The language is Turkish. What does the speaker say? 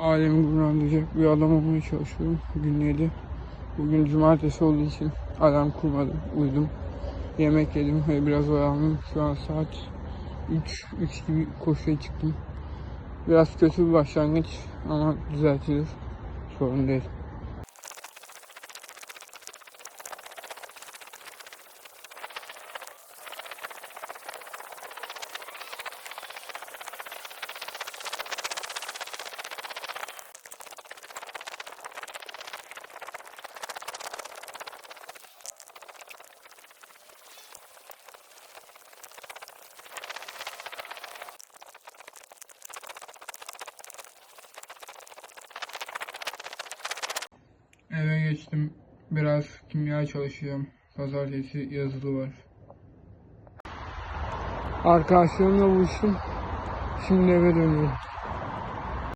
Alemi gururlandıracak bir adam olmaya çalışıyorum. Gün 7. Bugün cumartesi olduğu için alarm kurmadım. Uyudum. Yemek yedim ve biraz oyalandım. Şu an saat 3, 3 gibi koşuya çıktım. Biraz kötü bir başlangıç ama düzeltilir. Sorun değil. Eve geçtim. Biraz kimya çalışacağım. Pazartesi yazılı var. Arkadaşlarımla buluştum. Şimdi eve dönüyorum.